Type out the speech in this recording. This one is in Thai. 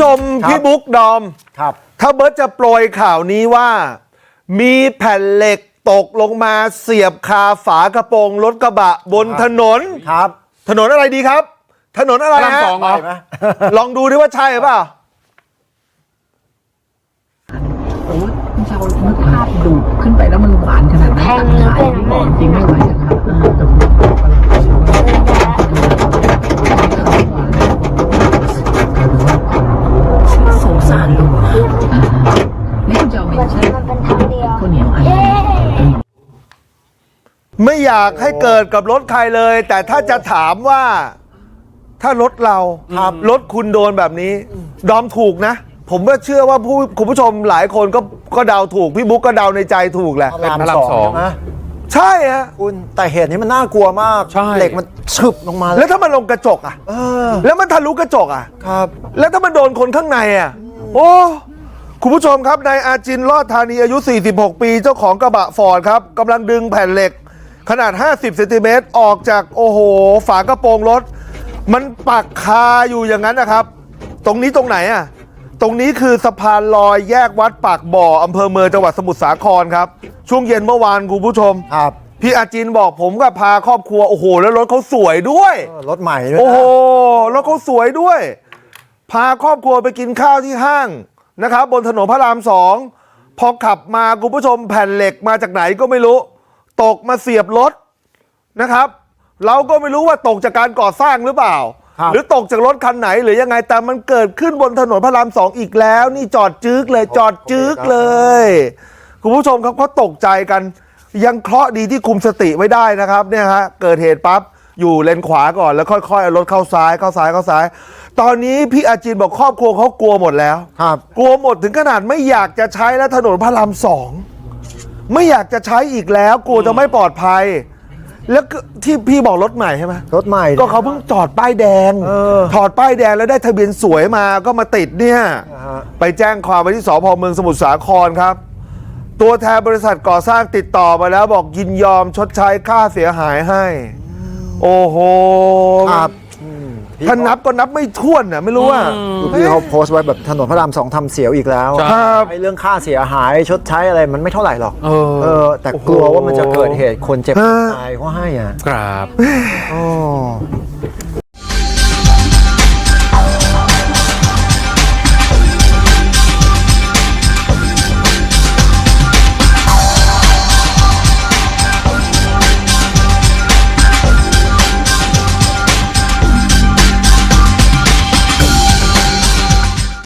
ชมครับพี่บุ๊กดอม ครับ ถ้าเบิร์ตจะโปรยข่าวนี้ว่า มีแผ่นเหล็กตกลงมาเสียบคาฝากระโปรงรถกระบะบนถนน ครับถนนอะไรดีครับ ถนนอะไรพระรามฮะสองเหรอ ไปไหม ลองดูดิว่าใช่หรือเปล่า โอ้ยคุณชาวนึกภาพดูดขึ้นไปแล้วมันหวานขนาดนั้นแพงขายที่บอกจริง นี่คุณจะเอาไปวันใช้นี้มันเป็นทางเดียวข้าวเหนียวอันเย้นี้ไม่อยากให้เกิดกับรถใครเลย แต่ถ้าจะถามว่า ถ้ารถเราครับรถคุณโดนแบบนี้ ดอมถูกนะ ผมก็เชื่อว่าผู้คุณผู้ชมหลายคนก็ก็เดาถูก พี่บุ๊กก็เดาในใจถูกแหละ เป็นพระรามสองใช่ไหมใช่ฮะคุณแต่เหตุนี้มันน่ากลัวมากใช่ เหล็กมันฉึบลงมาแล้วถ้ามันลงกระจกอะ เออแล้วมันทะลุกระจกอะ ครับ แล้วถ้ามันโดนคนข้างในอะ โอ้ คุณผู้ชมครับนายอาจินรอดธานีอายุ 46 ปีเจ้าของกระบะฟอร์ดครับกำลังดึงแผ่นเหล็ก ขนาด 50เซนติเมตรออกจากโอ้โห ฝากระโปรงรถ มันปักคาอยู่อย่างนั้นนะครับ ตรงนี้ตรงไหนอะตรงนี้คือสะพานลอยแยกวัดปากบ่ออำเภอเมืองจังหวัดสมุทรสาครครับ ช่วงเย็นเมื่อวานคุณผู้ชมครับพี่อาจินบอกผมก็พาครอบครัวโอ้โห แล้วรถเขาสวยด้วยเออรถใหม่ด้วยนะโอ้โหแล้วเขาสวยด้วย พาครอบครัวไปกินข้าวที่ห้าง นะครับบนถนนพระรามสองพอขับมาคุณผู้ชมแผ่นเหล็กมาจากไหนก็ไม่รู้ ตกมาเสียบรถนะครับ เราก็ไม่รู้ว่าตกจากการก่อสร้างหรือเปล่าครับหรือตกจากรถคันไหนหรือยังไงแต่มันเกิดขึ้นบนถนนพระรามสองอีกแล้ว นี่จอดจึ๊กเลยจอดจึ๊กเลยคุณผู้ชมครับเขาตกใจกัน ยังเคราะห์ดีที่คุมสติไว้ได้นะครับเนี่ยฮะเกิดเหตุปั๊บ อยู่เลนขวาก่อนแล้วค่อยๆเอารถเข้าซ้ายเข้าซ้ายเข้าซ้าย ตอนนี้พี่อาจินบอกครอบครัวเขากลัวหมดแล้ว ครับ กลัวหมดถึงขนาดไม่อยากจะใช้แล้วถนนพระรามสองไม่อยากจะใช้อีกแล้วกลัวจะไม่ปลอดภัย แล้วก็ที่พี่บอกรถใหม่ใช่ไหม รถใหม่ ก็เขาเพิ่งจอดป้ายแดง เออถอดป้ายแดงแล้วได้ทะเบียนสวยมาก็มาติดเนี่ยนะฮะ ไปแจ้งความไว้ที่สพเมืองสมุทรสาครครับ ตัวแทนบริษัทก่อสร้างติดต่อมาแล้วบอกยินยอมชดใช้ค่าเสียหายให้ โอ้โหครับอืมพี่ถ้านับก็นับไม่ถ้วนน่ะไม่รู้ว่าคือพี่เขาโพสต์ไว้แบบถนนพระรามสองทำเสียวอีกแล้วใช่ครับไอ้เรื่องค่าเสียหายชดใช้อะไรมันไม่เท่าไหร่หรอกเออเออแต่กลัวว่ามันจะเกิดเหตุคนเจ็บฮะตายเพราะให้อะครับอ๋อ